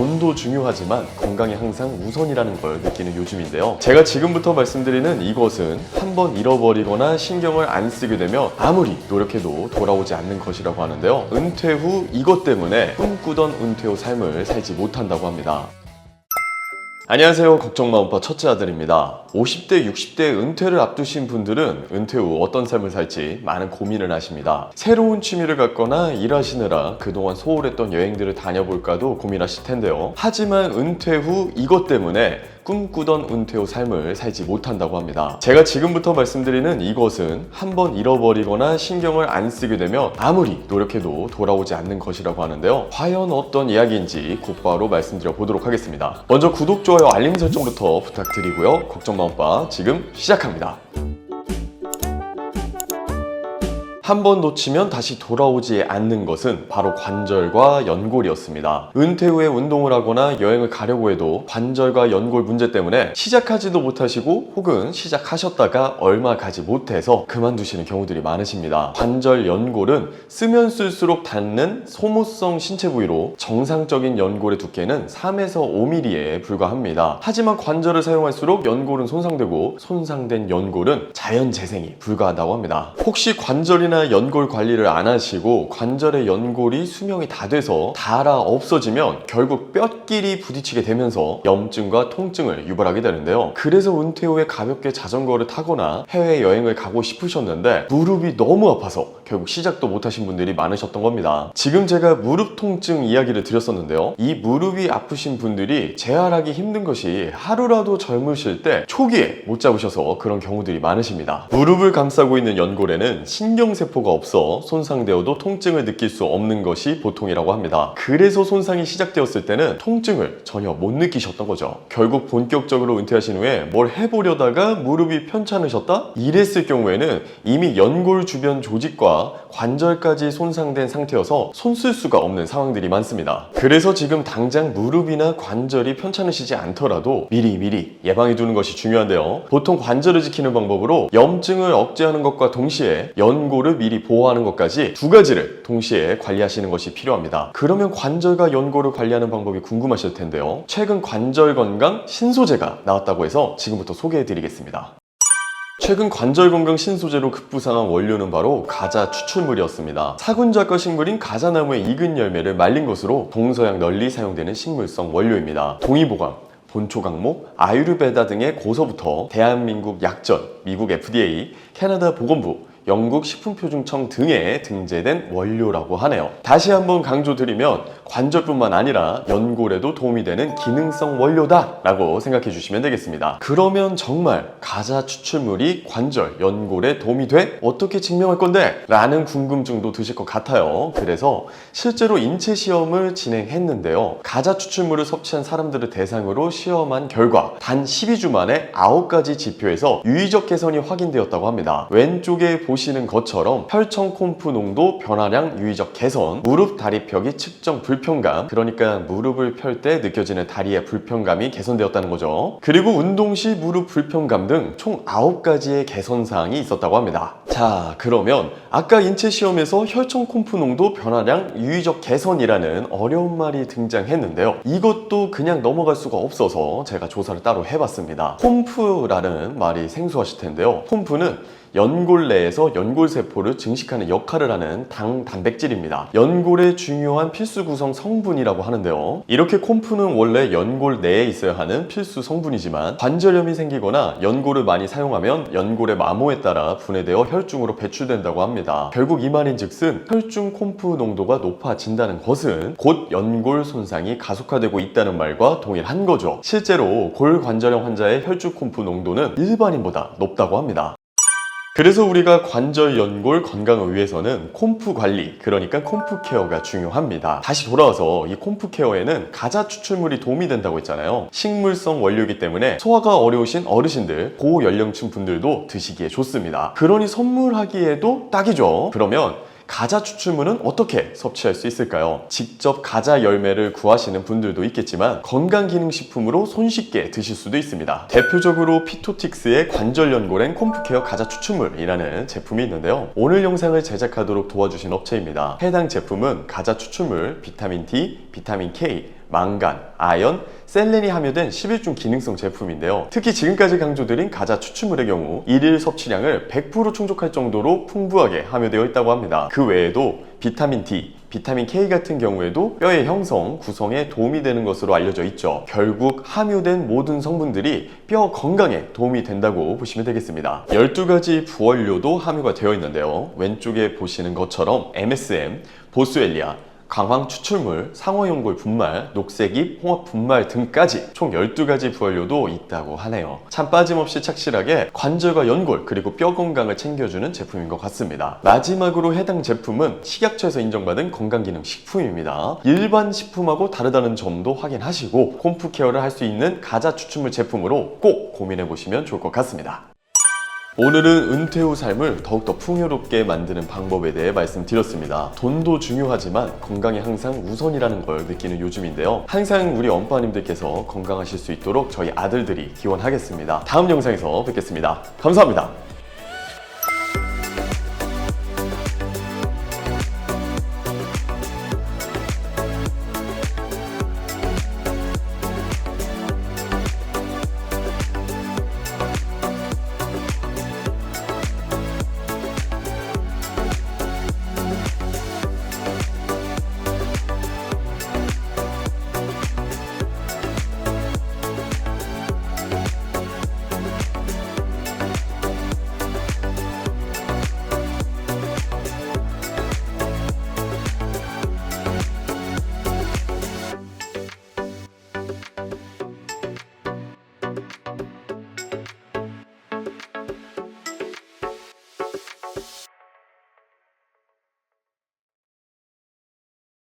돈도 중요하지만 건강이 항상 우선이라는 걸 느끼는 요즘인데요. 제가 지금부터 말씀드리는 이것은 한번 잃어버리거나 신경을 안 쓰게 되면 아무리 노력해도 돌아오지 않는 것이라고 하는데요. 은퇴 후 이것 때문에 꿈꾸던 은퇴 후 삶을 살지 못한다고 합니다. 안녕하세요. 걱정마음파 첫째 아들입니다. 50대, 60대 은퇴를 앞두신 분들은 은퇴 후 어떤 삶을 살지 많은 고민을 하십니다. 새로운 취미를 갖거나 일하시느라 그동안 소홀했던 여행들을 다녀볼까도 고민하실 텐데요. 하지만 은퇴 후 이것 때문에 꿈꾸던 은퇴 후 삶을 살지 못한다고 합니다. 제가 지금부터 말씀드리는 이것은 한번 잃어버리거나 신경을 안 쓰게 되면 아무리 노력해도 돌아오지 않는 것이라고 하는데요. 과연 어떤 이야기인지 곧바로 말씀드려 보도록 하겠습니다. 먼저 구독, 좋아요, 알림 설정부터 부탁드리고요. 걱정 마음바 지금 시작합니다. 한 번 놓치면 다시 돌아오지 않는 것은 바로 관절과 연골이었습니다. 은퇴 후에 운동을 하거나 여행을 가려고 해도 관절과 연골 문제 때문에 시작하지도 못하시고 혹은 시작하셨다가 얼마 가지 못해서 그만두시는 경우들이 많으십니다. 관절 연골은 쓰면 쓸수록 닿는 소모성 신체 부위로 정상적인 연골의 두께는 3에서 5mm에 불과합니다. 하지만 관절을 사용할수록 연골은 손상되고 손상된 연골은 자연 재생이 불가하다고 합니다. 혹시 관절이나 연골 관리를 안 하시고 관절의 연골이 수명이 다 돼서 닳아 없어지면 결국 뼈끼리 부딪히게 되면서 염증과 통증을 유발하게 되는데요. 그래서 은퇴 후에 가볍게 자전거를 타거나 해외 여행을 가고 싶으셨는데 무릎이 너무 아파서 결국 시작도 못하신 분들이 많으셨던 겁니다. 지금 제가 무릎 통증 이야기를 드렸었는데요. 이 무릎이 아프신 분들이 재활하기 힘든 것이 하루라도 젊으실 때 초기에 못 잡으셔서 그런 경우들이 많으십니다. 무릎을 감싸고 있는 연골에는 신경세포 가 없어 손상되어도 통증을 느낄 수 없는 것이 보통이라고 합니다. 그래서 손상이 시작되었을 때는 통증을 전혀 못 느끼셨던 거죠. 결국 본격적으로 은퇴하신 후에 뭘 해보려다가 무릎이 편찮으셨다? 이랬을 경우에는 이미 연골 주변 조직과 관절까지 손상된 상태여서 손 쓸 수가 없는 상황들이 많습니다. 그래서 지금 당장 무릎이나 관절이 편찮으시지 않더라도 미리미리 예방해 두는 것이 중요한데요. 보통 관절을 지키는 방법으로 염증을 억제하는 것과 동시에 연골을 미리 보호하는 것까지 두 가지를 동시에 관리하시는 것이 필요합니다. 그러면 관절과 연골을 관리하는 방법이 궁금하실 텐데요. 최근 관절 건강 신소재가 나왔다고 해서 지금부터 소개해 드리겠습니다. 최근 관절 건강 신소재로 급부상한 원료는 바로 가자 추출물이었습니다. 사군작과 식물인 가자나무의 익은 열매를 말린 것으로 동서양 널리 사용되는 식물성 원료입니다. 동의보감, 본초 강목, 아유르베다 등의 고서부터 대한민국 약전, 미국 FDA, 캐나다 보건부, 영국 식품표준청 등에 등재된 원료라고 하네요. 다시 한번 강조드리면 관절뿐만 아니라 연골에도 도움이 되는 기능성 원료다라고 생각해 주시면 되겠습니다. 그러면 정말 가자 추출물이 관절, 연골에 도움이 돼? 어떻게 증명할 건데? 라는 궁금증도 드실 것 같아요. 그래서 실제로 인체 시험을 진행했는데요. 가자 추출물을 섭취한 사람들을 대상으로 시험한 결과 단 12주 만에 9가지 지표에서 유의적 개선이 확인되었다고 합니다. 왼쪽에 보시는 것처럼 혈청 콤프 농도 변화량 유의적 개선, 무릎 다리벽이 측정 불편감, 그러니까 무릎을 펼 때 느껴지는 다리의 불편감이 개선되었다는 거죠. 그리고 운동 시 무릎 불편감 등 총 9가지의 개선 사항이 있었다고 합니다. 자, 그러면 아까 인체 시험에서 혈청 콤프 농도 변화량 유의적 개선이라는 어려운 말이 등장했는데요. 이것도 그냥 넘어갈 수가 없어서 제가 조사를 따로 해봤습니다. 콤프라는 말이 생소하실 텐데요. 콤프는 연골 내에서 연골 세포를 증식하는 역할을 하는 당 단백질입니다. 연골의 중요한 필수 구성 성분이라고 하는데요. 이렇게 콤프는 원래 연골 내에 있어야 하는 필수 성분이지만 관절염이 생기거나 연골을 많이 사용하면 연골의 마모에 따라 분해되어 혈중으로 배출된다고 합니다. 결국 이 말인즉슨 혈중 콤프 농도가 높아진다는 것은 곧 연골 손상이 가속화되고 있다는 말과 동일한 거죠. 실제로 골관절염 환자의 혈중 콤프 농도는 일반인보다 높다고 합니다. 그래서 우리가 관절 연골 건강을 위해서는 콤프 관리, 그러니까 콤프 케어가 중요합니다. 다시 돌아와서 이 콤프 케어에는 가자 추출물이 도움이 된다고 했잖아요. 식물성 원료이기 때문에 소화가 어려우신 어르신들, 고연령층 분들도 드시기에 좋습니다. 그러니 선물하기에도 딱이죠. 그러면 가자 추출물은 어떻게 섭취할 수 있을까요? 직접 가자 열매를 구하시는 분들도 있겠지만 건강기능식품으로 손쉽게 드실 수도 있습니다. 대표적으로 피토틱스의 관절 연골엔 콤프케어 가자 추출물이라는 제품이 있는데요. 오늘 영상을 제작하도록 도와주신 업체입니다. 해당 제품은 가자 추출물, 비타민 D, 비타민 K, 망간, 아연, 셀렌이 함유된 11중 기능성 제품인데요. 특히 지금까지 강조드린 가자 추출물의 경우 일일 섭취량을 100% 충족할 정도로 풍부하게 함유되어 있다고 합니다. 그 외에도 비타민 D, 비타민 K 같은 경우에도 뼈의 형성, 구성에 도움이 되는 것으로 알려져 있죠. 결국 함유된 모든 성분들이 뼈 건강에 도움이 된다고 보시면 되겠습니다. 12가지 부원료도 함유가 되어 있는데요. 왼쪽에 보시는 것처럼 MSM, 보스웰리아, 강황 추출물, 상어연골 분말, 녹색잎, 홍합 분말 등까지 총 12가지 부활료도 있다고 하네요. 참 빠짐없이 착실하게 관절과 연골 그리고 뼈 건강을 챙겨주는 제품인 것 같습니다. 마지막으로 해당 제품은 식약처에서 인정받은 건강기능 식품입니다. 일반 식품하고 다르다는 점도 확인하시고 홈프 케어를 할 수 있는 가자 추출물 제품으로 꼭 고민해 보시면 좋을 것 같습니다. 오늘은 은퇴 후 삶을 더욱더 풍요롭게 만드는 방법에 대해 말씀드렸습니다. 돈도 중요하지만 건강이 항상 우선이라는 걸 느끼는 요즘인데요. 항상 우리 엄빠님들께서 건강하실 수 있도록 저희 아들들이 기원하겠습니다. 다음 영상에서 뵙겠습니다. 감사합니다.